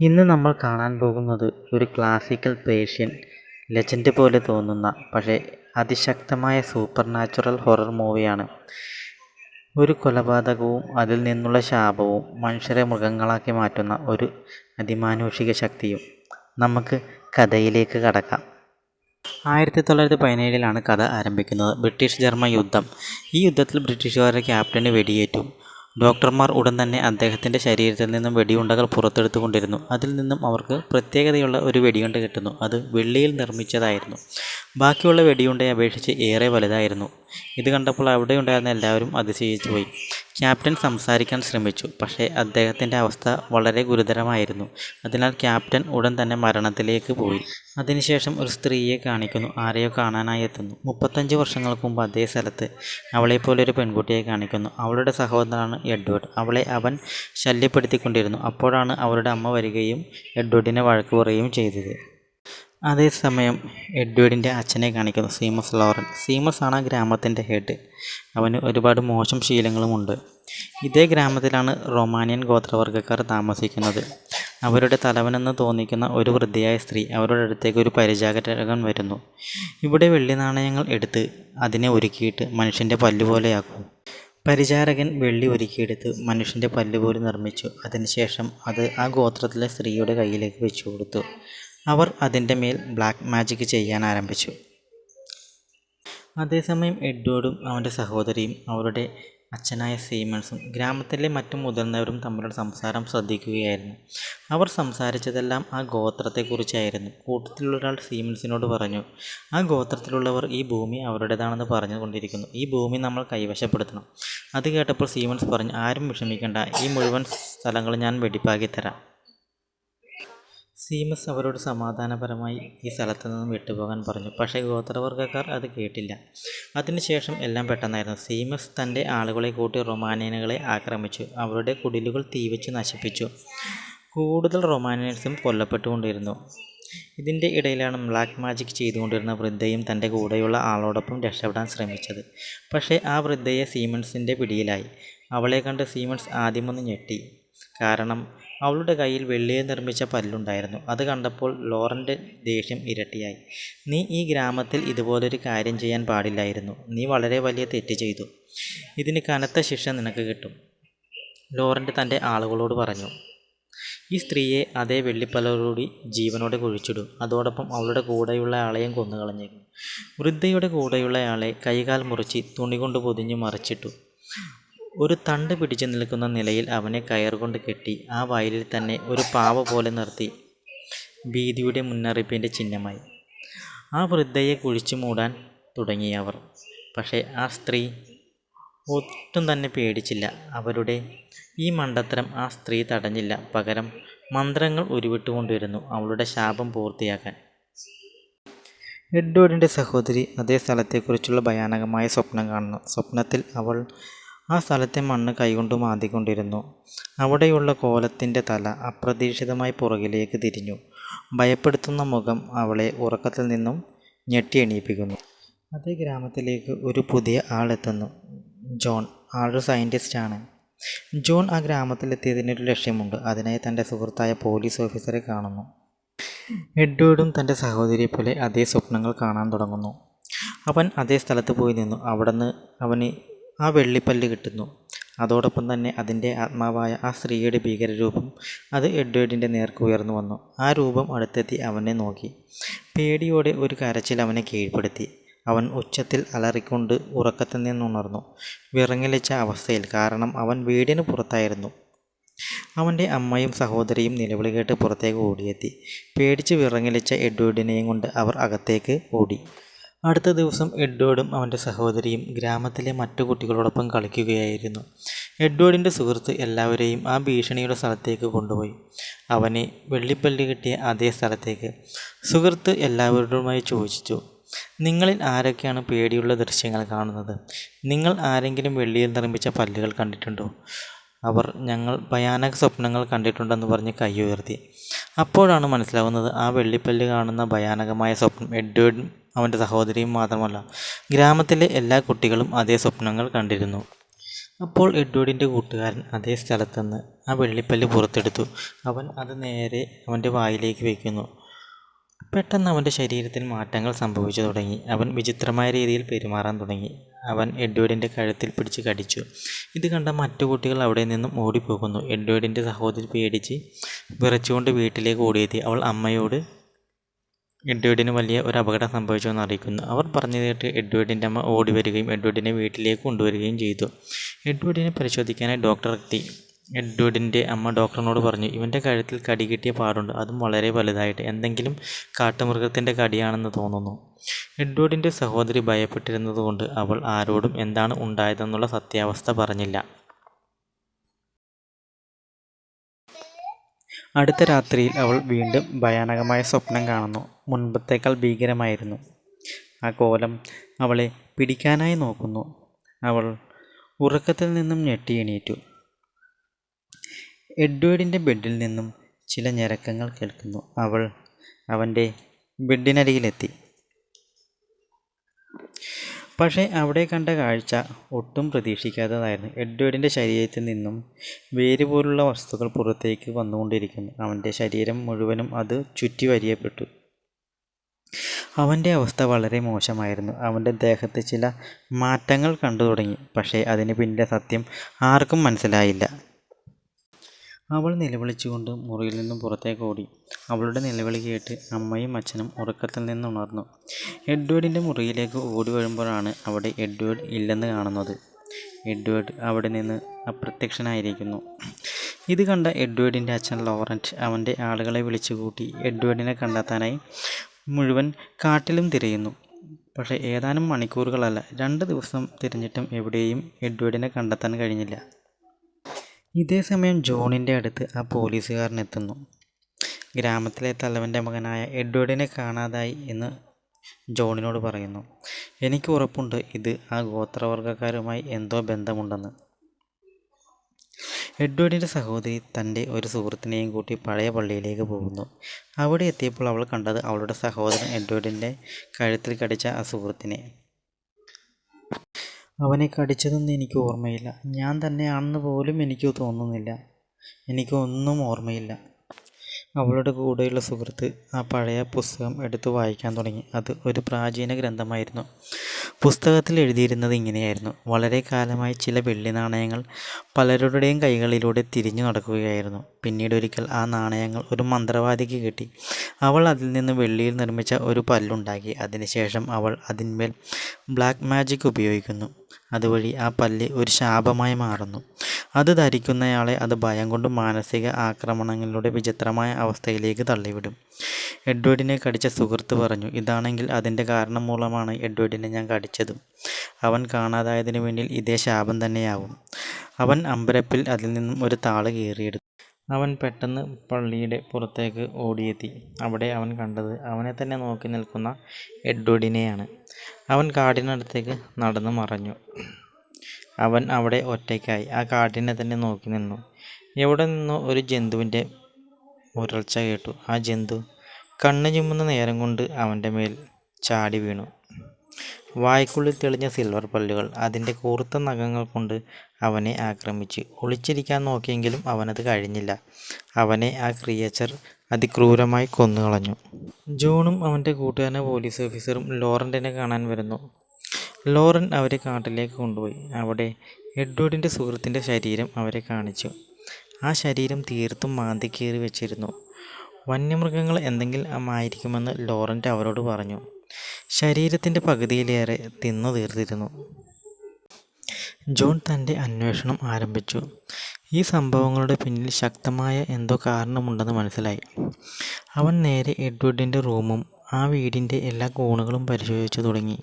ഇന്ന് നമ്മൾ കാണാൻ പോകുന്നത് ഒരു ക്ലാസിക്കൽ പേർഷ്യൻ ലെജൻഡ് പോലെ തോന്നുന്ന പക്ഷേ അതിശക്തമായ സൂപ്പർ നാച്ചുറൽ ഹൊറർ മൂവിയാണ് ഒരു കൊലപാതകവും അതിൽ നിന്നുള്ള ശാപവും മനുഷ്യരെ മൃഗങ്ങളാക്കി മാറ്റുന്ന ഒരു അതിമാനുഷിക ശക്തിയും നമുക്ക് കഥയിലേക്ക് കടക്കാം. ആയിരത്തി തൊള്ളായിരത്തി പതിനേഴിലാണ് കഥ ആരംഭിക്കുന്നത്. ബ്രിട്ടീഷ് ജർമ്മൻ യുദ്ധം. ഈ യുദ്ധത്തിൽ ബ്രിട്ടീഷുകാരുടെ ക്യാപ്റ്റന് വെടിയേറ്റു. ഡോക്ടർമാർ ഉടൻ തന്നെ അദ്ദേഹത്തിന്റെ ശരീരത്തിൽ നിന്നും വെടിയുണ്ടകൾ പുറത്തെടുത്തുകൊണ്ടിരുന്നു. അതിൽ നിന്നും അവർക്ക് പ്രത്യേകതയുള്ള ഒരു വെടിയുണ്ട കിട്ടുന്നു. അത് വെള്ളിയിൽ നിർമ്മിച്ചതായിരുന്നു. ബാക്കിയുള്ള വെടിയുണ്ടയെ അപേക്ഷിച്ച് ഏറെ വലുതായിരുന്നു. ഇത് കണ്ടപ്പോൾ അവിടെ ഉണ്ടായിരുന്ന എല്ലാവരും അതിശയിച്ചു പോയി ക്യാപ്റ്റൻ സംസാരിക്കാൻ ശ്രമിച്ചു. പക്ഷേ അദ്ദേഹത്തിന്റെ അവസ്ഥ വളരെ ഗുരുതരമായിരുന്നു. അതിനാൽ ക്യാപ്റ്റൻ ഉടൻ തന്നെ മരണത്തിലേക്ക് പോയി. അതിനുശേഷം ഒരു സ്ത്രീയെ കാണിക്കുന്നു. ആരെയോ കാണാനായി എത്തുന്നു. മുപ്പത്തഞ്ച് വർഷങ്ങൾക്ക് മുമ്പ് അതേ സ്ഥലത്ത് അവളെപ്പോലെ ഒരു പെൺകുട്ടിയെ കാണിക്കുന്നു. അവളുടെ സഹോദരനാണ് എഡ്വേർഡ്. അവളെ അവൻ ശല്യപ്പെടുത്തിക്കൊണ്ടിരുന്നു. അപ്പോഴാണ് അവരുടെ അമ്മ വരികയും എഡ്വേർഡിനെ വഴക്ക് പറയുകയും ചെയ്തത്. അതേസമയം എഡ്വേർഡിന്റെ അച്ഛനെ കാണിക്കുന്നു സീമസ് ലോറൻ. സീമസ് ആണ് ആ ഗ്രാമത്തിന്റെ ഹെഡ്. അവന് ഒരുപാട് മോശം ശീലങ്ങളുമുണ്ട്. ഇതേ ഗ്രാമത്തിലാണ് റൊമാനിയൻ ഗോത്രവർഗക്കാർ താമസിക്കുന്നത്. അവരുടെ തലവനെന്ന് തോന്നിക്കുന്ന ഒരു വൃദ്ധയായ സ്ത്രീ അവരുടെ അടുത്തേക്ക് ഒരു പരിചാരകൻ വരുന്നു. ഇവിടെ വെള്ളി നാണയങ്ങൾ എടുത്ത് അതിനെ ഒരുക്കിയിട്ട് മനുഷ്യന്റെ പല്ലുപോലെയാക്കും. പരിചാരകൻ വെള്ളി ഒരുക്കിയെടുത്ത് മനുഷ്യന്റെ പല്ലുപോലെ നിർമ്മിച്ചു. അതിനുശേഷം അത് ആ ഗോത്രത്തിലെ സ്ത്രീയുടെ കയ്യിലേക്ക് വെച്ചു കൊടുത്തു അവർ അതിന്റെ മേൽ ബ്ലാക്ക് മാജിക് ചെയ്യാൻ ആരംഭിച്ചു. അതേസമയം എഡ്വേർഡും അവന്റെ സഹോദരിയും അവരുടെ അച്ഛനായ സീമൺസും ഗ്രാമത്തിലെ മറ്റു മുതിർന്നവരും തമ്മിലുള്ള സംസാരം ശ്രദ്ധിക്കുകയായിരുന്നു. അവർ സംസാരിച്ചതെല്ലാം ആ ഗോത്രത്തെക്കുറിച്ചായിരുന്നു. കൂട്ടത്തിലുള്ള ഒരാൾ സീമൺസിനോട് പറഞ്ഞു ആ ഗോത്രത്തിലുള്ളവർ ഈ ഭൂമി അവരുടേതാണെന്ന് പറഞ്ഞുകൊണ്ടിരിക്കുന്നു. ഈ ഭൂമി നമ്മൾ കൈവശപ്പെടുത്തണം. അത് കേട്ടപ്പോൾ സീമൺസ് പറഞ്ഞു ആരും വിഷമിക്കേണ്ട. ഈ മുഴുവൻ സ്ഥലങ്ങളും ഞാൻ വെടിപ്പാക്കി തരാം. സീമസ് അവരോട് സമാധാനപരമായി ഈ സ്ഥലത്ത് നിന്നും വിട്ടുപോകാൻ പറഞ്ഞു. പക്ഷേ ഗോത്രവർഗക്കാർ അത് കേട്ടില്ല. അതിനുശേഷം എല്ലാം പെട്ടെന്നായിരുന്നു. സീമസ് തന്റെ ആളുകളെ കൂട്ടി റൊമാനിയനുകളെ ആക്രമിച്ചു. അവരുടെ കുടിലുകൾ തീവച്ച് നശിപ്പിച്ചു. കൂടുതൽ റൊമാനിയൻസും കൊല്ലപ്പെട്ടുകൊണ്ടിരുന്നു. ഇതിന്റെ ഇടയിലാണ് ബ്ലാക്ക് മാജിക് ചെയ്തുകൊണ്ടിരുന്ന വൃദ്ധയും തന്റെ കൂടെയുള്ള ആളോടൊപ്പം രക്ഷപ്പെടാൻ ശ്രമിച്ചത്. പക്ഷേ ആ വൃദ്ധയെ സീമൺസിന്റെ പിടിയിലായി. അവളെ കണ്ട് സീമൻസ് ആദ്യമൊന്ന് ഞെട്ടി. കാരണം അവളുടെ കയ്യിൽ വെള്ളിയെ നിർമ്മിച്ച പല്ലുണ്ടായിരുന്നു. അത് കണ്ടപ്പോൾ ലോറന്റെ ദേഷ്യം ഇരട്ടിയായി. നീ ഈ ഗ്രാമത്തിൽ ഇതുപോലൊരു കാര്യം ചെയ്യാൻ പാടില്ലായിരുന്നു. നീ വളരെ വലിയ തെറ്റ് ചെയ്തു. ഇതിന് കനത്ത ശിക്ഷ നിനക്ക് കിട്ടും. ലോറന്റ് തന്റെ ആളുകളോട് പറഞ്ഞു ഈ സ്ത്രീയെ അതേ വെള്ളിപ്പലോടുകൂടി ജീവനോടെ കുഴിച്ചിടും. അതോടൊപ്പം അവളുടെ കൂടെയുള്ള ആളെയും കൊന്നുകളഞ്ഞേക്കും. വൃദ്ധയുടെ കൂടെയുള്ള ആളെ കൈകാൽ മുറിച്ച് തുണി കൊണ്ട് പൊതിഞ്ഞ് മറിച്ചിട്ടു. ഒരു തണ്ട് പിടിച്ചു നിൽക്കുന്ന നിലയിൽ അവനെ കയറുകൊണ്ട് കെട്ടി ആ വയലിൽ തന്നെ ഒരു പാവ പോലെ നിർത്തി ഭീതിയുടെ മുന്നറിയിപ്പിന്റെ ചിഹ്നമായി. ആ വൃദ്ധയെ കുഴിച്ചു മൂടാൻ തുടങ്ങിയവർ പക്ഷേ ആ സ്ത്രീ ഒട്ടും തന്നെ പേടിച്ചില്ല. അവരുടെ ഈ മണ്ടത്തരം ആ സ്ത്രീ തടഞ്ഞില്ല. പകരം മന്ത്രങ്ങൾ ഉരുവിട്ടുകൊണ്ടിരുന്നു അവളുടെ ശാപം പൂർത്തിയാക്കാൻ. എഡ്വേർഡിന്റെ സഹോദരി അതേ സ്ഥലത്തെക്കുറിച്ചുള്ള ഭയാനകമായ സ്വപ്നം കാണുന്നു. സ്വപ്നത്തിൽ അവൾ ആ സ്ഥലത്തെ മണ്ണ് കൈകൊണ്ട് മാന്തിക്കൊണ്ടിരുന്നു. അവിടെയുള്ള കോലത്തിന്റെ തല അപ്രതീക്ഷിതമായി പുറകിലേക്ക് തിരിഞ്ഞു. ഭയപ്പെടുത്തുന്ന മുഖം അവളെ ഉറക്കത്തിൽ നിന്നും ഞെട്ടി എണീപ്പിക്കുന്നു. അതേ ഗ്രാമത്തിലേക്ക് ഒരു പുതിയ ആളെത്തുന്നു ജോൺ ആളൊരു സയന്റിസ്റ്റാണ് ജോൺ ആ ഗ്രാമത്തിലെത്തിയതിനൊരു ലക്ഷ്യമുണ്ട്. അതിനായി തന്റെ സുഹൃത്തായ പോലീസ് ഓഫീസറെ കാണുന്നു. എഡ്വേർഡും തന്റെ സഹോദരിയെ പോലെ അതേ സ്വപ്നങ്ങൾ കാണാൻ തുടങ്ങുന്നു. അവൻ അതേ സ്ഥലത്ത് പോയി നിന്നു. അവിടുന്ന് അവന് ആ വെള്ളിപ്പല്ല് കിട്ടുന്നു. അതോടൊപ്പം തന്നെ അതിന്റെ ആത്മാവായ ആ സ്ത്രീയുടെ ഭീകരരൂപം അത് എഡ്വേർഡിന്റെ നേർക്ക് ഉയർന്നു വന്നു. ആ രൂപം അടുത്തെത്തി അവനെ നോക്കി. പേടിയോടെ ഒരു കരച്ചിൽ അവനെ കീഴ്പ്പെടുത്തി. അവൻ ഉച്ചത്തിൽ അലറിക്കൊണ്ട് ഉറക്കത്തിൽ നിന്നുണർന്നു. വിറങ്ങലിച്ച അവസ്ഥയിൽ കാരണം അവൻ വീടിന് പുറത്തായിരുന്നു. അവന്റെ അമ്മയും സഹോദരിയും നിലവിളി കേട്ട് പുറത്തേക്ക് ഓടിയെത്തി. പേടിച്ച് വിറങ്ങലിച്ച എഡ്വേർഡിനെയും കൊണ്ട് അവർ അകത്തേക്ക് ഓടി. അടുത്ത ദിവസം എഡ്വേർഡും അവന്റെ സഹോദരിയും ഗ്രാമത്തിലെ മറ്റു കുട്ടികളോടൊപ്പം കളിക്കുകയായിരുന്നു. എഡ്വേർഡിന്റെ സുഹൃത്ത് എല്ലാവരെയും ആ ഭീഷണിയുടെ സ്ഥലത്തേക്ക് കൊണ്ടുപോയി. അവനെ വെള്ളിപ്പല്ലി കിട്ടിയ അതേ സ്ഥലത്തേക്ക്. സുഹൃത്ത് എല്ലാവരോടുമായി ചോദിച്ചു നിങ്ങളിൽ ആരൊക്കെയാണ് പേടിയുള്ള ദൃശ്യങ്ങൾ കാണുന്നത്? നിങ്ങൾ ആരെങ്കിലും വെള്ളിയിൽ നിർമ്മിച്ച പല്ലുകൾ കണ്ടിട്ടുണ്ടോ അവർ ഞങ്ങൾ ഭയാനക സ്വപ്നങ്ങൾ കണ്ടിട്ടുണ്ടെന്ന് പറഞ്ഞ് കൈ ഉയർത്തി. അപ്പോഴാണ് മനസ്സിലാവുന്നത് ആ വെള്ളിപ്പല്ല് കാണുന്ന ഭയാനകമായ സ്വപ്നം എഡ്വേർഡും അവന്റെ സഹോദരിയും മാത്രമല്ല ഗ്രാമത്തിലെ എല്ലാ കുട്ടികളും അതേ സ്വപ്നങ്ങൾ കണ്ടിരുന്നു. അപ്പോൾ എഡ്വേർഡിന്റെ കൂട്ടുകാരൻ അതേ സ്ഥലത്തുനിന്ന് ആ വെള്ളിപ്പല്ല് പുറത്തെടുത്തു. അവൻ അത് നേരെ അവന്റെ വായിലേക്ക് വയ്ക്കുന്നു പെട്ടെന്ന് അവന്റെ ശരീരത്തിൽ മാറ്റങ്ങൾ സംഭവിച്ചു തുടങ്ങി. അവൻ വിചിത്രമായ രീതിയിൽ പെരുമാറാൻ തുടങ്ങി. അവൻ എഡ്വേർഡിന്റെ കഴുത്തിൽ പിടിച്ച് കടിച്ചു. ഇത് കണ്ട മറ്റു കുട്ടികൾ അവിടെ നിന്നും ഓടിപ്പോകുന്നു. എഡ്വേർഡിന്റെ സഹോദരി പേടിച്ച് വിറച്ചുകൊണ്ട് വീട്ടിലേക്ക് ഓടിയെത്തി. അവൾ അമ്മയോട് എഡ്വേർഡിന് വലിയ ഒരു അപകടം സംഭവിച്ചു എന്ന് അറിയിക്കുന്നു. അവർ പറഞ്ഞു കേട്ട് എഡ്വേർഡിന്റെ അമ്മ ഓടി വരികയും എഡ്വേർഡിനെ വീട്ടിലേക്ക് കൊണ്ടുവരികയും ചെയ്തു. എഡ്വേർഡിനെ പരിശോധിക്കാനായി ഡോക്ടർ എത്തി. എഡ്വേർഡിന്റെ അമ്മ ഡോക്ടറിനോട് പറഞ്ഞു ഇവന്റെ കഴുത്തിൽ കടി കിട്ടിയ പാടുണ്ട്. അതും വളരെ വലുതായിട്ട്. എന്തെങ്കിലും കാട്ടുമൃഗത്തിന്റെ കടിയാണെന്ന് തോന്നുന്നു എഡ്വേർഡിന്റെ സഹോദരി ഭയപ്പെട്ടിരുന്നതുകൊണ്ട് അവൾ ആരോടും എന്താണ് ഉണ്ടായതെന്നുള്ള സത്യാവസ്ഥ പറഞ്ഞില്ല. അടുത്ത രാത്രിയിൽ അവൾ വീണ്ടും ഭയാനകമായ സ്വപ്നം കാണുന്നു. മുൻപത്തേക്കാൾ ഭീകരമായിരുന്നു. ആ കോലം അവളെ പിടിക്കാനായി നോക്കുന്നു. അവൾ ഉറക്കത്തിൽ നിന്നും ഞെട്ടി എണീറ്റു. എഡ്വേർഡിന്റെ ബെഡിൽ നിന്നും ചില ഞരക്കങ്ങൾ കേൾക്കുന്നു. അവൾ അവന്റെ ബെഡിനരികിലെത്തി. പക്ഷേ അവിടെ കണ്ട കാഴ്ച ഒട്ടും പ്രതീക്ഷിക്കാത്തതായിരുന്നു. എഡ്വേർഡിന്റെ ശരീരത്തിൽ നിന്നും വേര് പോലുള്ള വസ്തുക്കൾ പുറത്തേക്ക് വന്നുകൊണ്ടിരിക്കുന്നു. അവന്റെ ശരീരം മുഴുവനും അത് ചുറ്റി വരിയപ്പെട്ടു. അവന്റെ അവസ്ഥ വളരെ മോശമായിരുന്നു. അവന്റെ ദേഹത്ത് ചില മാറ്റങ്ങൾ കണ്ടു തുടങ്ങി പക്ഷേ അതിന് പിന്നിലെ സത്യം ആർക്കും മനസ്സിലായില്ല. അവൾ നിലവിളിച്ചുകൊണ്ട് മുറിയിൽ നിന്നും പുറത്തേക്ക് ഓടി. അവളുടെ നിലവിളി കേട്ട് അമ്മയും അച്ഛനും ഉറക്കത്തിൽ നിന്ന് ഉണർന്നു. എഡ്വേർഡിന്റെ മുറിയിലേക്ക് ഓടി വരുമ്പോഴാണ് അവിടെ എഡ്വേർഡ് ഇല്ലെന്ന് കാണുന്നത്. എഡ്വേർഡ് അവിടെ നിന്ന് അപ്രത്യക്ഷനായിരിക്കുന്നു. ഇത് കണ്ട എഡ്വേർഡിന്റെ അച്ഛൻ ലോറന്റ് അവന്റെ ആളുകളെ വിളിച്ചു കൂട്ടി എഡ്വേർഡിനെ കണ്ടെത്താനായി മുഴുവൻ കാട്ടിലും തിരയുന്നു. പക്ഷേ ഏതാനും മണിക്കൂറുകളല്ല രണ്ട് ദിവസം തിരഞ്ഞിട്ടും എവിടെയും എഡ്വേർഡിനെ കണ്ടെത്താൻ കഴിഞ്ഞില്ല. ഇതേ സമയം ജോണിന്റെ അടുത്ത് ആ പോലീസുകാരൻ എത്തുന്നു. ഗ്രാമത്തിലെ തലവന്റെ മകനായ എഡ്വേർഡിനെ കാണാതായി എന്ന് ജോണിനോട് പറയുന്നു. എനിക്ക് ഉറപ്പുണ്ട്. ഇത് ആ ഗോത്രവർഗക്കാരുമായി എന്തോ ബന്ധമുണ്ടെന്ന്. എഡ്വേർഡിന്റെ സഹോദരി തന്റെ ഒരു സുഹൃത്തിനെയും കൂട്ടി പഴയ പള്ളിയിലേക്ക് പോകുന്നു. അവിടെ എത്തിയപ്പോൾ അവൾ കണ്ടത് അവളുടെ സഹോദരൻ എഡ്വേർഡിന്റെ കഴുത്തിൽ കടിച്ച ആ സുഹൃത്തിനെ. അവനെ കടിച്ചതൊന്നും എനിക്ക് ഓർമ്മയില്ല. ഞാൻ തന്നെയാണെന്ന് പോലും എനിക്ക് തോന്നുന്നില്ല. എനിക്കൊന്നും ഓർമ്മയില്ല. അവളുടെ കൂടെയുള്ള സുഹൃത്ത് ആ പഴയ പുസ്തകം എടുത്തു വായിക്കാൻ തുടങ്ങി. അത് ഒരു പ്രാചീന ഗ്രന്ഥമായിരുന്നു. പുസ്തകത്തിൽ എഴുതിയിരുന്നത് ഇങ്ങനെയായിരുന്നു. വളരെ കാലമായി ചില വെള്ളി നാണയങ്ങൾ പലരുടെയും കൈകളിലൂടെ തിരിഞ്ഞു നടക്കുകയായിരുന്നു. പിന്നീട് ഒരിക്കൽ ആ നാണയങ്ങൾ ഒരു മന്ത്രവാദിക്ക് കിട്ടി. അവൾ അതിൽ നിന്ന് വെള്ളിയിൽ നിർമ്മിച്ച ഒരു പല്ലുണ്ടാക്കി. അതിനുശേഷം അവൾ അതിന്മേൽ ബ്ലാക്ക് മാജിക് ഉപയോഗിക്കുന്നു. അതുവഴി ആ പല്ല് ഒരു ശാപമായി മാറുന്നു. അത് ധരിക്കുന്നയാളെ അത് ഭയം കൊണ്ട് മാനസിക ആക്രമണങ്ങളുടെ വിചിത്രമായ അവസ്ഥയിലേക്ക് തള്ളിവിടും. എഡ്വേർഡിനെ കടിച്ച സുഹൃത്ത് പറഞ്ഞു ഇതാണെങ്കിൽ അതിന്റെ കാരണം മൂലമാണ് എഡ്വേർഡിനെ ഞാൻ കടിച്ചതും. അവൻ കാണാതായതിനു വേണ്ടി ഇതേ ശാപം തന്നെയാവും. അവൻ അമ്പരപ്പിൽ അതിൽ നിന്നും ഒരു താൾ കീറിയെടുത്തു. അവൻ പെട്ടെന്ന് പള്ളിയുടെ പുറത്തേക്ക് ഓടിയെത്തി. അവിടെ അവൻ കണ്ടത് അവനെ തന്നെ നോക്കി നിൽക്കുന്ന എഡ്വേർഡിനെയാണ്. അവൻ കാടിനടുത്തേക്ക് നടന്നു മറഞ്ഞു. അവൻ അവിടെ ഒറ്റയ്ക്കായി. ആ കാടിനെ തന്നെ നോക്കി നിന്നു. എവിടെ നിന്നോ ഒരു ജന്തുവിന്റെ മുരൾച്ച കേട്ടു. ആ ജന്തു കണ്ണു ചുമ്മുന്ന നേരം കൊണ്ട് അവന്റെ മേൽ ചാടി വീണു. വായ്ക്കുള്ളിൽ തെളിഞ്ഞ സിൽവർ പല്ലുകൾ അതിന്റെ കൂർത്ത നഖങ്ങൾ കൊണ്ട് അവനെ ആക്രമിച്ചു. ഒളിച്ചിരിക്കാൻ നോക്കിയെങ്കിലും അവനത് കഴിഞ്ഞില്ല. അവനെ ആ ക്രിയേച്ചർ അതിക്രൂരമായി കൊന്നുകളഞ്ഞു. ജോണും അവന്റെ കൂട്ടുകാരനെ പോലീസ് ഓഫീസറും ലോറന്റിനെ കാണാൻ വരുന്നു. ലോറൻ അവരെ കാട്ടിലേക്ക് കൊണ്ടുപോയി. അവിടെ എഡ്വേർഡിന്റെ സുഹൃത്തിന്റെ ശരീരം അവരെ കാണിച്ചു. ആ ശരീരം തീർത്തും മാന്തി കീറി വെച്ചിരുന്നു. വന്യമൃഗങ്ങൾ എന്തെങ്കിലും ആയിരിക്കുമെന്ന് ലോറന്റ് അവരോട് പറഞ്ഞു. ശരീരത്തിന്റെ പകുതിയിലേറെ തിന്നു തീർത്തിരുന്നു ജോൺ തന്റെ അന്വേഷണം ആരംഭിച്ചു. ഈ സംഭവങ്ങളുടെ പിന്നിൽ ശക്തമായ എന്തോ കാരണമുണ്ടെന്ന് മനസ്സിലായി. അവൻ നേരെ എഡ്വേർഡിന്റെ റൂമും ആ വീടിന്റെ എല്ലാ കോണുകളും പരിശോധിച്ചു തുടങ്ങി.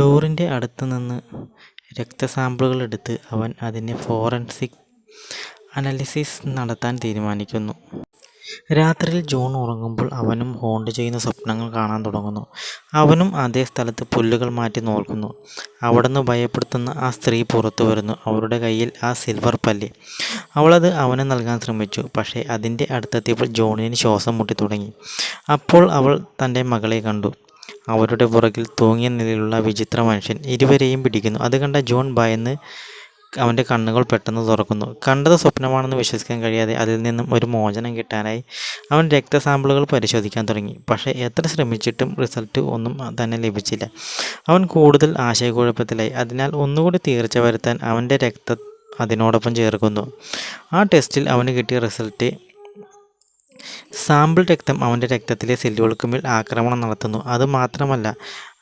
ഡോറിന്റെ അടുത്ത് നിന്ന് രക്തസാമ്പിളുകൾ എടുത്ത് അവൻ അതിനെ ഫോറൻസിക് അനാലിസിസ് നടത്താൻ തീരുമാനിക്കുന്നു. രാത്രിയിൽ ജോൺ ഉറങ്ങുമ്പോൾ അവനും ഹോണ്ട് ചെയ്യുന്ന സ്വപ്നങ്ങൾ കാണാൻ തുടങ്ങുന്നു. അവനും അതേ സ്ഥലത്ത് പുല്ലുകൾ മാറ്റി നോക്കുന്നു. അവിടുന്ന് ഭയപ്പെടുത്തുന്ന ആ സ്ത്രീ പുറത്തു വരുന്നു. അവരുടെ കയ്യിൽ ആ സിൽവർ പല്ല്. അവളത് അവന് നൽകാൻ ശ്രമിച്ചു. പക്ഷേ അതിന്റെ അടുത്തെത്തിയപ്പോൾ ജോണിന് ശ്വാസം മുട്ടി തുടങ്ങി. അപ്പോൾ അവൾ തന്റെ മകളെ കണ്ടു. അവരുടെ പുറകിൽ തൂങ്ങിയ നിലയിലുള്ള വിചിത്ര മനുഷ്യൻ ഇരുവരെയും പിടിക്കുന്നു. അത് കണ്ട ജോൺ ഭയന്ന് അവന്റെ കണ്ണുകൾ പെട്ടെന്ന് തുറക്കുന്നു. കണ്ടത് സ്വപ്നമാണെന്ന് വിശ്വസിക്കാൻ കഴിയാതെ അതിൽ നിന്നും ഒരു മോചനം കിട്ടാനായി അവൻ രക്തസാമ്പിളുകൾ പരിശോധിക്കാൻ തുടങ്ങി. പക്ഷേ എത്ര ശ്രമിച്ചിട്ടും റിസൾട്ട് ഒന്നും തന്നെ ലഭിച്ചില്ല. അവൻ കൂടുതൽ ആശയക്കുഴപ്പത്തിലായി. അതിനാൽ ഒന്നുകൂടി തീർച്ച വരുത്താൻ അവന്റെ രക്ത അതിനോടൊപ്പം ചേർക്കുന്നു. ആ ടെസ്റ്റിൽ അവന് കിട്ടിയ റിസൾട്ട് സാമ്പിൾ രക്തം അവന്റെ രക്തത്തിലെ സെല്ലുകൾക്ക് മേൽ ആക്രമണം നടത്തുന്നു. അതുമാത്രമല്ല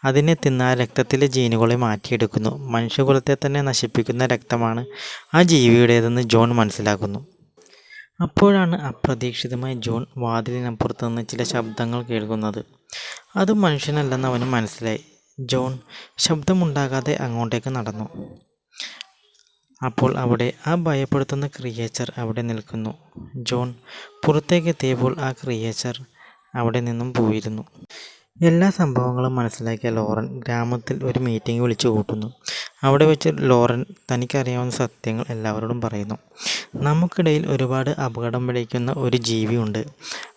അതിനെ തിന്നാൽ രക്തത്തിലെ ജീനുകളെ മാറ്റിയെടുക്കുന്നു. മനുഷ്യകുലത്തെ തന്നെ നശിപ്പിക്കുന്ന രക്തമാണ് ആ ജീവിയുടേതെന്ന് ജോൺ മനസ്സിലാക്കുന്നു. അപ്പോഴാണ് അപ്രതീക്ഷിതമായി ജോൺ വാതിലിനപ്പുറത്ത് നിന്ന് ചില ശബ്ദങ്ങൾ കേൾക്കുന്നത്. അത് മനുഷ്യനല്ലെന്ന് അവന് മനസ്സിലായി. ജോൺ ശബ്ദമുണ്ടാകാതെ അങ്ങോട്ടേക്ക് നടന്നു. അപ്പോൾ അവിടെ ആ ഭയപ്പെടുത്തുന്ന ക്രിയേച്ചർ അവിടെ നിൽക്കുന്നു. ജോൺ പുറത്തേക്ക് എത്തിയപ്പോൾ ആ ക്രിയേച്ചർ അവിടെ നിന്നും പോയിരുന്നു. എല്ലാ സംഭവങ്ങളും മനസ്സിലാക്കിയ ലോറൻ ഗ്രാമത്തിൽ ഒരു മീറ്റിംഗ് വിളിച്ചു കൂട്ടുന്നു. അവിടെ വെച്ച് ലോറൻ തനിക്കറിയാവുന്ന സത്യങ്ങൾ എല്ലാവരോടും പറയുന്നു. നമുക്കിടയിൽ ഒരുപാട് അപകടം വിളിക്കുന്ന ഒരു ജീവിയുണ്ട്.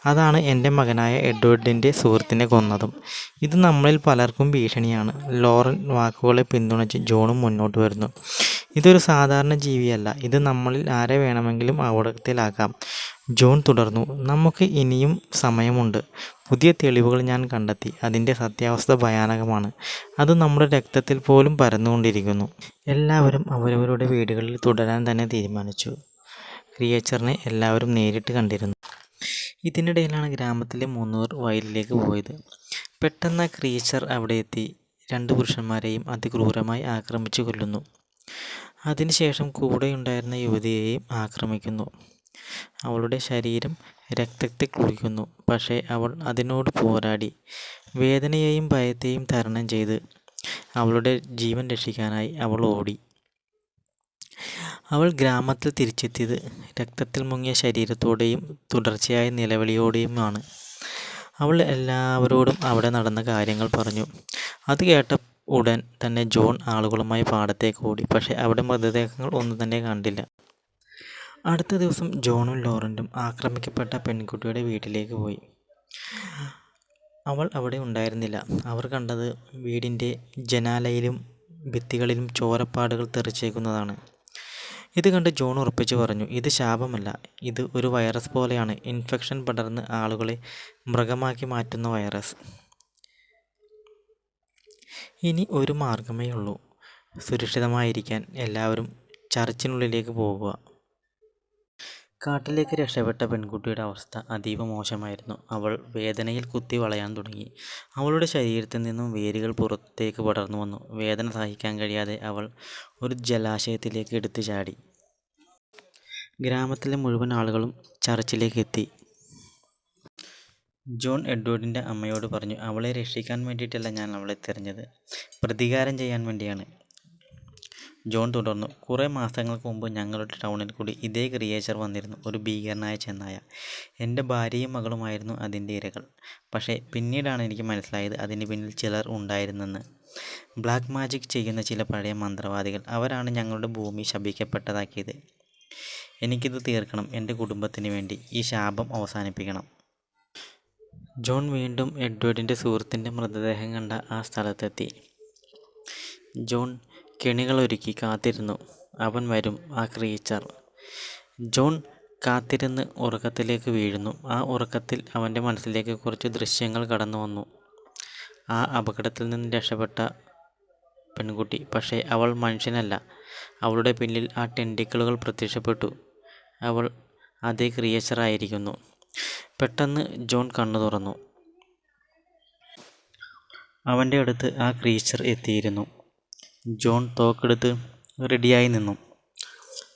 അതാണ് എന്റെ മകനായ എഡ്വേർഡിന്റെ സുഹൃത്തിനെ കൊന്നതും. ഇത് നമ്മളിൽ പലർക്കും ഭീഷണിയാണ് ലോറൻ വാക്കുകളെ പിന്തുണച്ച് ജോണും മുന്നോട്ട് വരുന്നു. ഇതൊരു സാധാരണ ജീവിയല്ല. ഇത് നമ്മളിൽ ആരെ വേണമെങ്കിലും അപകടത്തിലാക്കാം ജോൺ തുടർന്നു. നമുക്ക് ഇനിയും സമയമുണ്ട്. പുതിയ തെളിവുകൾ ഞാൻ കണ്ടെത്തി. അതിന്റെ സത്യാവസ്ഥ ഭയാനകമാണ്. അത് നമ്മുടെ രക്തത്തിൽ പോലും പരന്നുകൊണ്ടിരിക്കുന്നു. എല്ലാവരും അവരവരുടെ വീടുകളിൽ തുടരാൻ തന്നെ തീരുമാനിച്ചു. ക്രിയേച്ചറിനെ എല്ലാവരും നേരിട്ട് കണ്ടിരുന്നു. ഇതിനിടയിലാണ് ഗ്രാമത്തിലെ മൂന്നൂർ വയലിലേക്ക് പോയത്. പെട്ടെന്ന് ക്രിയേച്ചർ അവിടെ എത്തി. രണ്ട് പുരുഷന്മാരെയും അതിക്രൂരമായി ആക്രമിച്ചു കൊല്ലുന്നു. അതിനുശേഷം കൂടെയുണ്ടായിരുന്ന യുവതിയെയും ആക്രമിക്കുന്നു. അവളുടെ ശരീരം രക്തത്തിൽ കുളിക്കുന്നു. പക്ഷേ അവൾ അതിനോട് പോരാടി. വേദനയെയും ഭയത്തെയും തരണം ചെയ്ത് അവളുടെ ജീവൻ രക്ഷിക്കാനായി അവൾ ഓടി. അവൾ ഗ്രാമത്തിൽ തിരിച്ചെത്തിയത് രക്തത്തിൽ മുങ്ങിയ ശരീരത്തോടെയും തുടർച്ചയായ നിലവിളിയോടെയുമാണ്. അവൾ എല്ലാവരോടും അവിടെ നടന്ന കാര്യങ്ങൾ പറഞ്ഞു. അത് കേട്ട ഉടൻ തന്നെ ജോൺ ആളുകളുമായി പാടത്തേക്ക് ഓടി. പക്ഷേ അവിടെ മൃതദേഹങ്ങൾ ഒന്നും തന്നെ കണ്ടില്ല. അടുത്ത ദിവസം ജോണും ലോറന്റും ആക്രമിക്കപ്പെട്ട പെൺകുട്ടിയുടെ വീട്ടിലേക്ക് പോയി. അവൾ അവിടെ ഉണ്ടായിരുന്നില്ല. അവർ കണ്ടത് വീടിന്റെ ജനാലയിലും ഭിത്തികളിലും ചോരപ്പാടുകൾ തെറിച്ചേക്കുന്നതാണ്. ഇത് കണ്ട് ജോൺ ഉറപ്പിച്ചു പറഞ്ഞു ഇത് ശാപമല്ല. ഇത് ഒരു വൈറസ് പോലെയാണ്. ഇൻഫെക്ഷൻ പടർന്ന് ആളുകളെ മൃഗമാക്കി മാറ്റുന്ന വൈറസ്. ഇനി ഒരു മാർഗമേ ഉള്ളൂ സുരക്ഷിതമായിരിക്കാൻ എല്ലാവരും ചർച്ചിനുള്ളിലേക്ക് പോകുക കാട്ടിലേക്ക് രക്ഷപ്പെട്ട പെൺകുട്ടിയുടെ അവസ്ഥ അതീവ മോശമായിരുന്നു. അവൾ വേദനയിൽ കുത്തി വളയാൻ തുടങ്ങി. അവളുടെ ശരീരത്തിൽ നിന്നും വേരുകൾ പുറത്തേക്ക് പടർന്നു വന്നു. വേദന സഹിക്കാൻ കഴിയാതെ അവൾ ഒരു ജലാശയത്തിലേക്ക് എടുത്തു ചാടി. ഗ്രാമത്തിലെ മുഴുവൻ ആളുകളും ചർച്ചിലേക്ക് എത്തി. ജോൺ എഡ്വേർഡിന്റെ അമ്മയോട് പറഞ്ഞു അവളെ രക്ഷിക്കാൻ വേണ്ടിയിട്ടല്ല ഞാൻ അവളെ തിരഞ്ഞത്. പ്രതികാരം ചെയ്യാൻ വേണ്ടിയാണ്. ജോൺ തുടർന്നു. കുറേ മാസങ്ങൾക്ക് മുമ്പ് ഞങ്ങളുടെ ടൗണിൽ കൂടി ഇതേ ക്രിയേച്ചർ വന്നിരുന്നു. ഒരു ഭീകരനായ ചെന്നായ. എന്റെ ഭാര്യയും മകളുമായിരുന്നു അതിന്റെ ഇരകൾ. പക്ഷേ പിന്നീടാണ് എനിക്ക് മനസ്സിലായത് അതിന് പിന്നിൽ ചിലർ ഉണ്ടായിരുന്നെന്ന്. ബ്ലാക്ക് മാജിക് ചെയ്യുന്ന ചില പഴയ മന്ത്രവാദികൾ അവരാണ് ഞങ്ങളുടെ ഭൂമി ശപിക്കപ്പെട്ടതാക്കിയത്. എനിക്കിത് തീർക്കണം. എന്റെ കുടുംബത്തിന് വേണ്ടി ഈ ശാപം അവസാനിപ്പിക്കണം. ജോൺ വീണ്ടും എഡ്വേർഡിന്റെ സുഹൃത്തിന്റെ മൃതദേഹം കണ്ട ആ സ്ഥലത്തെത്തി. ജോൺ കെണികളൊരുക്കി കാത്തിരുന്നു. അവൻ വരും ആ ക്രീച്ചർ. ജോൺ കാത്തിരുന്ന് ഉറക്കത്തിലേക്ക് വീഴുന്നു. ആ ഉറക്കത്തിൽ അവന്റെ മനസ്സിലേക്ക് കുറച്ച് ദൃശ്യങ്ങൾ കടന്നു വന്നു ആ അപകടത്തിൽ നിന്ന് രക്ഷപ്പെട്ട പെൺകുട്ടി. പക്ഷേ അവൾ മനുഷ്യനല്ല. അവളുടെ പിന്നിൽ ആ ടെൻഡിക്കിളുകൾ പ്രത്യക്ഷപ്പെട്ടു. അവൾ അതേ ക്രിയേച്ചറായിരിക്കുന്നു പെട്ടെന്ന് ജോൺ കണ്ണു തുറന്നു. അവന്റെ അടുത്ത് ആ ക്രീച്ചർ എത്തിയിരുന്നു. ജോൺ തോക്കെടുത്ത് റെഡിയായി നിന്നു.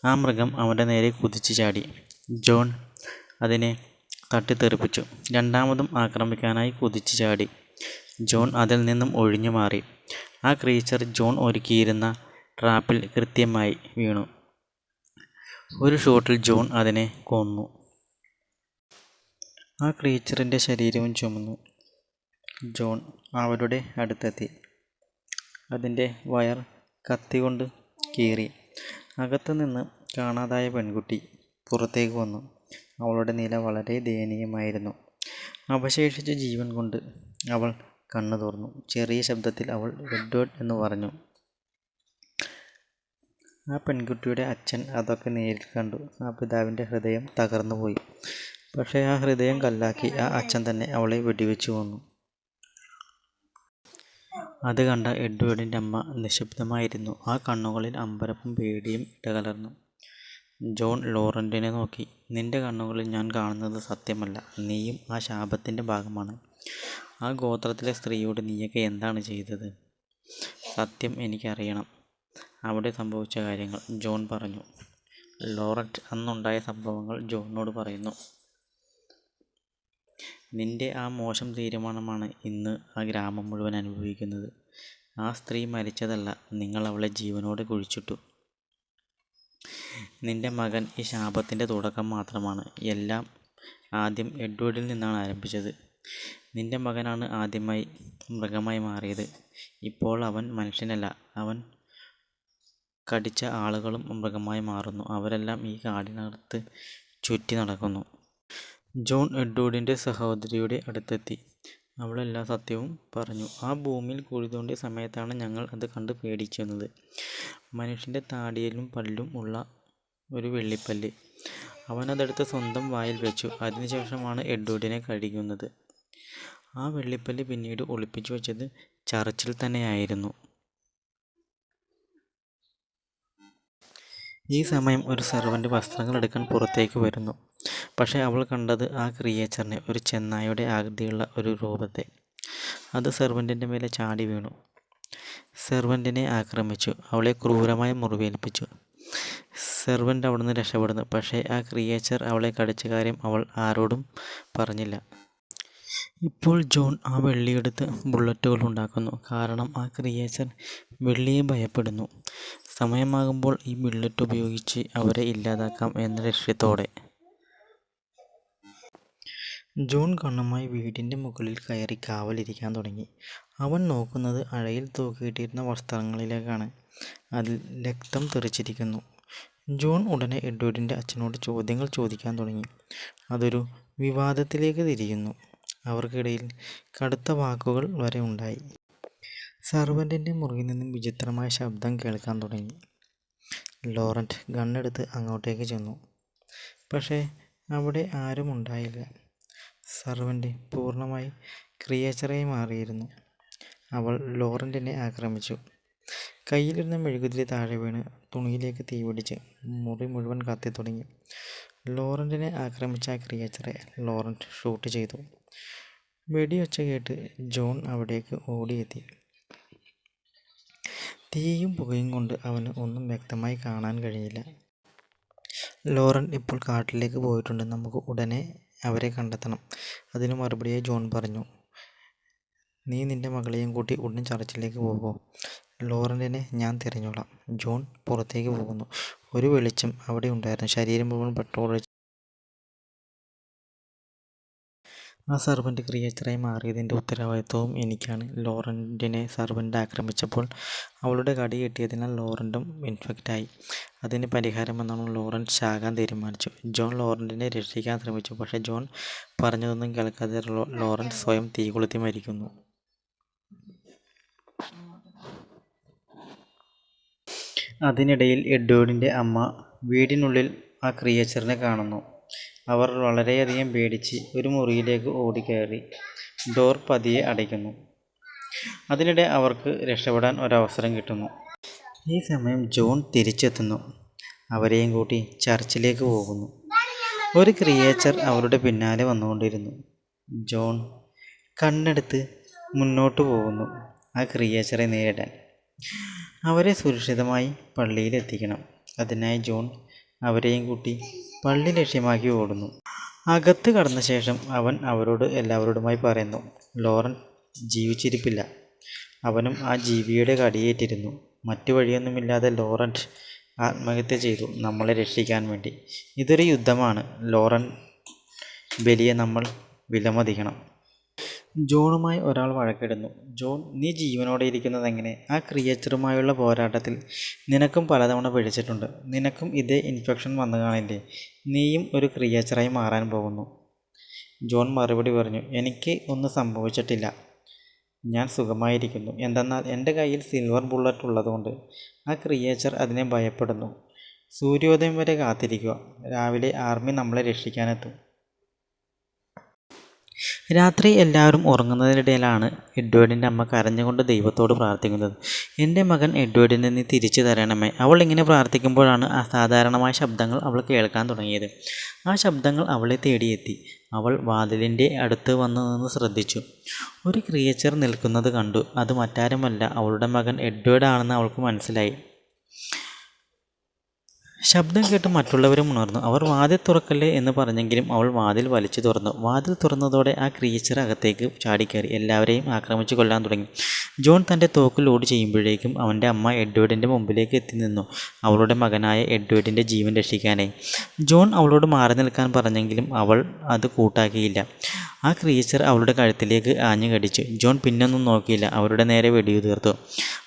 ആ മൃഗം അവന്റെ നേരെ കുതിച്ചു ചാടി. ജോൺ അതിനെ തട്ടിത്തെറിപ്പിച്ചു. രണ്ടാമതും ആക്രമിക്കാനായി കുതിച്ചു ചാടി. ജോൺ അതിൽ നിന്നും ഒഴിഞ്ഞു മാറി. ആ ക്രീച്ചർ ജോൺ ഒരുക്കിയിരുന്ന ട്രാപ്പിൽ കൃത്യമായി വീണു. ഒരു ഷോട്ടിൽ ജോൺ അതിനെ കൊന്നു. ആ ക്രീച്ചറിന്റെ ശരീരവും ചുമന്നു. ജോൺ അവരുടെ അടുത്തെത്തി. അതിന്റെ വയർ കത്തി കൊണ്ട് കീറി. അകത്തു നിന്ന് കാണാതായ പെൺകുട്ടി പുറത്തേക്ക് വന്നു. അവളുടെ നില വളരെ ദയനീയമായിരുന്നു. അവശേഷിച്ച ജീവൻ കൊണ്ട് അവൾ കണ്ണു തുറന്നു. ചെറിയ ശബ്ദത്തിൽ അവൾ എഡ്വേർഡ് എന്ന് പറഞ്ഞു. ആ പെൺകുട്ടിയുടെ അച്ഛൻ അതൊക്കെ നേരിൽ കണ്ടു. ആ പിതാവിന്റെ ഹൃദയം തകർന്നുപോയി. പക്ഷേ ആ ഹൃദയം കല്ലാക്കി ആ അച്ഛൻ തന്നെ അവളെ വെടിവെച്ചു കൊന്നു. അത് കണ്ട എഡ്വേർഡിന്റെ അമ്മ നിശബ്ദമായിരുന്നു. ആ കണ്ണുകളിൽ അമ്പരപ്പും പേടിയും ഇടകലർന്നു. ജോൺ ലോറന്റിനെ നോക്കി. നിന്റെ കണ്ണുകളിൽ ഞാൻ കാണുന്നത് സത്യമല്ല. നീയും ആ ശാപത്തിന്റെ ഭാഗമാണ്. ആ ഗോത്രത്തിലെ സ്ത്രീയോട് നീയൊക്കെ എന്താണ് ചെയ്തത്? സത്യം എനിക്കറിയണം. അവിടെ സംഭവിച്ച കാര്യങ്ങൾ ജോൺ പറഞ്ഞു. ലോറന്റ് അന്നുണ്ടായ സംഭവങ്ങൾ ജോണിനോട് പറയുന്നു. നിന്റെ ആ മോശം തീരുമാനമാണ് ഇന്ന് ആ ഗ്രാമം മുഴുവൻ അനുഭവിക്കുന്നത്. ആ സ്ത്രീ മരിച്ചതല്ല നിങ്ങൾ അവളെ ജീവനോടെ കുഴിച്ചിട്ടു. നിന്റെ മകൻ ഈ ശാപത്തിന്റെ തുടക്കം മാത്രമാണ്. എല്ലാം ആദ്യം എഡ്വേർഡിൽ നിന്നാണ് ആരംഭിച്ചത്. നിന്റെ മകനാണ് ആദ്യമായി മൃഗമായി മാറിയത്. ഇപ്പോൾ അവൻ മനുഷ്യനല്ല. അവൻ കടിച്ച ആളുകളും മൃഗമായി മാറുന്നു. അവരെല്ലാം ഈ കാടിനകത്ത് ചുറ്റി നടക്കുന്നു. ജോൺ എഡ്വേർഡിന്റെ സഹോദരിയുടെ അടുത്തെത്തി. അവൾ എല്ലാ സത്യവും പറഞ്ഞു. ആ ഭൂമിയിൽ കുഴി തോണ്ടിയ സമയത്താണ് ഞങ്ങൾ അത് കണ്ട് പേടിച്ചു മനുഷ്യന്റെ താടിയിലും പല്ലും ഉള്ള ഒരു വെള്ളിപ്പല്ല്. അവനതെടുത്ത് സ്വന്തം വായിൽ വെച്ചു. അതിനുശേഷമാണ് എഡ്വേർഡിനെ കഴിക്കുന്നത് ആ വെള്ളിപ്പല്ല് പിന്നീട് ഒളിപ്പിച്ചു വെച്ചത് ചർച്ചിൽ തന്നെയായിരുന്നു. ഈ സമയം ഒരു സെർവന്റ് വസ്ത്രങ്ങൾ എടുക്കാൻ പുറത്തേക്ക് വരുന്നു. പക്ഷേ അവൾ കണ്ടത് ആ ക്രിയേച്ചറിനെ ഒരു ചെന്നായുടെ ആകൃതിയുള്ള ഒരു രൂപത്തെ. അത് സെർവന്റിന്റെ മേലെ ചാടി വീണു. സെർവന്റിനെ ആക്രമിച്ചു. അവളെ ക്രൂരമായി മുറിവേൽപ്പിച്ചു. സെർവന്റ് അവിടുന്ന് രക്ഷപ്പെടുന്നു. പക്ഷേ ആ ക്രിയേച്ചർ അവളെ കടിച്ച കാര്യം അവൾ ആരോടും പറഞ്ഞില്ല. ഇപ്പോൾ ജോൺ ആ വെള്ളിയെടുത്ത് ബുള്ളറ്റുകൾ ഉണ്ടാക്കുന്നു. കാരണം ആ ക്രിയേച്ചർ വെള്ളിയെ ഭയപ്പെടുന്നു. സമയമാകുമ്പോൾ ഈ ബുള്ളറ്റ് ഉപയോഗിച്ച് അവരെ ഇല്ലാതാക്കാം എന്ന ലക്ഷ്യത്തോടെ. ജോൺ കണ്ണുമായി വീടിന്റെ മുകളിൽ കയറി കാവലിരിക്കാൻ തുടങ്ങി. അവൻ നോക്കുന്നത് അഴയിൽ തൂക്കിയിട്ടിരുന്ന വസ്ത്രങ്ങളിലേക്കാണ്. അതിൽ രക്തം തെറിച്ചിരിക്കുന്നു. ജോൺ ഉടനെ എഡ്വേർഡിന്റെ അച്ഛനോട് ചോദ്യങ്ങൾ ചോദിക്കാൻ തുടങ്ങി. അതൊരു വിവാദത്തിലേക്ക് തിരിയുന്നു. അവർക്കിടയിൽ കടുത്ത വാക്കുകൾ വരെ ഉണ്ടായി. സർവന്റിന്റെ മുറിയിൽ നിന്നും വിചിത്രമായ ശബ്ദം കേൾക്കാൻ തുടങ്ങി. ലോറന്റ് ഗണ്ണെടുത്ത് അങ്ങോട്ടേക്ക് ചെന്നു. പക്ഷേ അവിടെ ആരും ഉണ്ടായില്ല. സർവന്റ് പൂർണമായി ക്രിയേച്ചറായി മാറിയിരുന്നു. അവൾ ലോറന്റിനെ ആക്രമിച്ചു. കയ്യിലിരുന്ന മെഴുകുതിരി താഴെ വീണ് തുണിയിലേക്ക് തീപിടിച്ച് മുറി മുഴുവൻ കത്തി തുടങ്ങി. ലോറന്റിനെ ആക്രമിച്ച ക്രിയേച്ചറെ ലോറന്റ് ഷൂട്ട് ചെയ്തു. വെടിയൊച്ച കേട്ട് ജോൺ അവിടേക്ക് ഓടിയെത്തി. തീയും പുകയും കൊണ്ട് അവന് ഒന്നും വ്യക്തമായി കാണാൻ കഴിഞ്ഞില്ല ലോറൻ ഇപ്പോൾ കാട്ടിലേക്ക് പോയിട്ടുണ്ട്. നമുക്ക് ഉടനെ അവരെ കണ്ടെത്തണം. അതിന് മറുപടിയായി ജോൺ പറഞ്ഞു നീ നിന്റെ മകളെയും കൂട്ടി ഉടൻ ചർച്ചിലേക്ക് പോകുമോ ലോറന്റിനെ ഞാൻ തിരഞ്ഞോളാം. ജോൺ പുറത്തേക്ക് പോകുന്നു. ഒരു വെളിച്ചം അവിടെ ഉണ്ടായിരുന്നു. ശരീരം മുഴുവൻ പെട്രോൾ ആ സർവന്റ് ക്രിയേച്ചറായി മാറിയതിന്റെ ഉത്തരവാദിത്വവും എനിക്കാണ്. ലോറന്റിനെ സർവന്റ് ആക്രമിച്ചപ്പോൾ അവളുടെ കടി കിട്ടിയതിനാൽ ലോറന്റും ഇൻഫെക്റ്റായി അതിന് പരിഹാരമെന്നാണ് ലോറന്റ് ശാകാൻ തീരുമാനിച്ചു. ജോൺ ലോറന്റിനെ രക്ഷിക്കാൻ ശ്രമിച്ചു. പക്ഷേ ജോൺ പറഞ്ഞതൊന്നും കേൾക്കാതെ ലോറന്റ് സ്വയം തീ കൊളുത്തി മരിക്കുന്നു. അതിനിടയിൽ എഡ്വേർഡിന്റെ അമ്മ വീടിനുള്ളിൽ ആ ക്രിയേച്ചറിനെ കാണുന്നു. അവർ വളരെയധികം പേടിച്ച് ഒരു മുറിയിലേക്ക് ഓടിക്കയറി ഡോർ പതിയെ അടയ്ക്കുന്നു. അതിനിടെ അവർക്ക് രക്ഷപ്പെടാൻ ഒരവസരം കിട്ടുന്നു. ഈ സമയം ജോൺ തിരിച്ചെത്തുന്നു. അവരെയും കൂട്ടി ചർച്ചിലേക്ക് പോകുന്നു. ഒരു ക്രിയേച്ചർ അവരുടെ പിന്നാലെ വന്നുകൊണ്ടിരുന്നു. ജോൺ കണ്ണെടുത്ത് മുന്നോട്ട് പോകുന്നു ആ ക്രിയേച്ചറെ നേരിടാൻ. അവരെ സുരക്ഷിതമായി പള്ളിയിലെത്തിക്കണം. അതിനായി ജോൺ അവരെയും കൂട്ടി പള്ളി ലക്ഷ്യമാക്കി ഓടുന്നു. അകത്ത് കടന്ന ശേഷം അവൻ അവരോട് എല്ലാവരോടുമായി പറയുന്നു ലോറൻ ജീവിച്ചിരിപ്പില്ല. അവനും ആ ജീവിയുടെ കടിയേറ്റിരുന്നു. മറ്റു വഴിയൊന്നുമില്ലാതെ ലോറന്റ് ആത്മഹത്യ ചെയ്തു നമ്മളെ രക്ഷിക്കാൻ വേണ്ടി. ഇതൊരു യുദ്ധമാണ്. ലോറൻ ബലിയെ നമ്മൾ വിലമതിക്കണം. ജോണുമായി ഒരാൾ വഴക്കിടുന്നു. ജോൺ നീ ജീവനോടെ ഇരിക്കുന്നത് എങ്ങനെ? ആ ക്രിയേച്ചറുമായുള്ള പോരാട്ടത്തിൽ നിനക്കും പലതവണ പിടിച്ചിട്ടുണ്ട്. നിനക്കും ഇതേ ഇൻഫെക്ഷൻ വന്നു കാണില്ലേ? നീയും ഒരു ക്രിയേച്ചറായി മാറാൻ പോകുന്നു. ജോൺ മറുപടി പറഞ്ഞു എനിക്ക് ഒന്നും സംഭവിച്ചിട്ടില്ല. ഞാൻ സുഖമായിരിക്കുന്നു. എന്തെന്നാൽ എന്റെ കയ്യിൽ സിൽവർ ബുള്ളറ്റ് ഉള്ളതുകൊണ്ട് ആ ക്രിയേച്ചർ അതിനെ ഭയപ്പെടുന്നു. സൂര്യോദയം വരെ കാത്തിരിക്കുക. രാവിലെ ആർമി നമ്മളെ രക്ഷിക്കാനെത്തും. രാത്രി എല്ലാവരും ഉറങ്ങുന്നതിനിടയിലാണ് എഡ്വേർഡിന്റെ അമ്മ കരഞ്ഞുകൊണ്ട് ദൈവത്തോട് പ്രാർത്ഥിക്കുന്നത്. എന്റെ മകൻ എഡ്വേർഡിനെ നീ തിരിച്ചു തരണമേ. അവൾ ഇങ്ങനെ പ്രാർത്ഥിക്കുമ്പോഴാണ് അസാധാരണമായ ശബ്ദങ്ങൾ അവൾ കേൾക്കാൻ തുടങ്ങിയത്. ആ ശബ്ദങ്ങൾ അവളെ തേടിയെത്തി. അവൾ വാതിലിന്റെ അടുത്ത് വന്ന് നിന്ന് ശ്രദ്ധിച്ചു. ഒരു ക്രിയേച്ചർ നിൽക്കുന്നത് കണ്ടു. അത് മറ്റാരുമല്ല അവളുടെ മകൻ എഡ്വേർഡ് ആണെന്ന് അവൾക്ക് മനസ്സിലായി. ശബ്ദം കേട്ട് മറ്റുള്ളവരും ഉണർന്നു. അവർ വാതിൽ തുറക്കല്ലേ എന്ന് പറഞ്ഞെങ്കിലും അവൾ വാതിൽ വലിച്ചു തുറന്നു. വാതിൽ തുറന്നതോടെ ആ ക്രീച്ചർ അകത്തേക്ക് ചാടിക്കയറി. എല്ലാവരെയും ആക്രമിച്ചു കൊല്ലാൻ തുടങ്ങി. ജോൺ തന്റെ തോക്ക് ലോഡ് ചെയ്യുമ്പോഴേക്കും അവന്റെ അമ്മ എഡ്വേർഡിന്റെ മുമ്പിലേക്ക് എത്തി നിന്നു. അവളുടെ മകനായ എഡ്വേർഡിന്റെ ജീവൻ രക്ഷിക്കാനായി. ജോൺ അവളോട് മാറി നിൽക്കാൻ പറഞ്ഞെങ്കിലും അവൾ അത് കൂട്ടാക്കിയില്ല. ആ ക്രീച്ചർ അവളുടെ കഴുത്തിലേക്ക് ആഞ്ഞു കടിച്ചു. ജോൺ പിന്നൊന്നും നോക്കിയില്ല. അവരുടെ നേരെ വെടിയുതിർത്തു.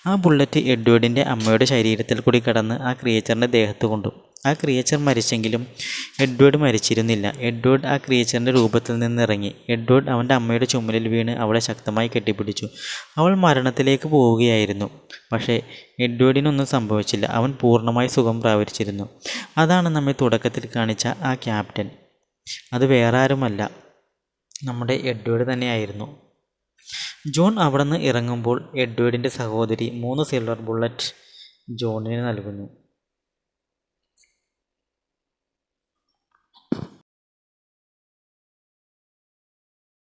ആ ബുള്ളറ്റ് എഡ്വേർഡിന്റെ അമ്മയുടെ ശരീരത്തിൽ കൂടി കടന്ന് ആ ക്രീച്ചറിന്റെ ദേഹത്ത് കൊണ്ടു ആ ക്രിയേച്ചർ മരിച്ചെങ്കിലും എഡ്വേർഡ് മരിച്ചിരുന്നില്ല. എഡ്വേർഡ് ആ ക്രിയേച്ചറിന്റെ രൂപത്തിൽ നിന്നിറങ്ങി. എഡ്വേർഡ് അവന്റെ അമ്മയുടെ ചുമലിൽ വീണ് അവളെ ശക്തമായി കെട്ടിപ്പിടിച്ചു. അവൾ മരണത്തിലേക്ക് പോവുകയായിരുന്നു. പക്ഷേ എഡ്വേർഡിനൊന്നും സംഭവിച്ചില്ല. അവൻ പൂർണമായി സുഖം പ്രാപിച്ചിരുന്നു. അതാണ് നമ്മെ തുടക്കത്തിൽ കാണിച്ച ആ ക്യാപ്റ്റൻ. അത് വേറെ ആരുമല്ല നമ്മുടെ എഡ്വേർഡ് തന്നെയായിരുന്നു. ജോൺ അവിടെ നിന്ന് ഇറങ്ങുമ്പോൾ എഡ്വേർഡിന്റെ സഹോദരി മൂന്ന് സിൽവർ ബുള്ളറ്റ് ജോണിന് നൽകുന്നു.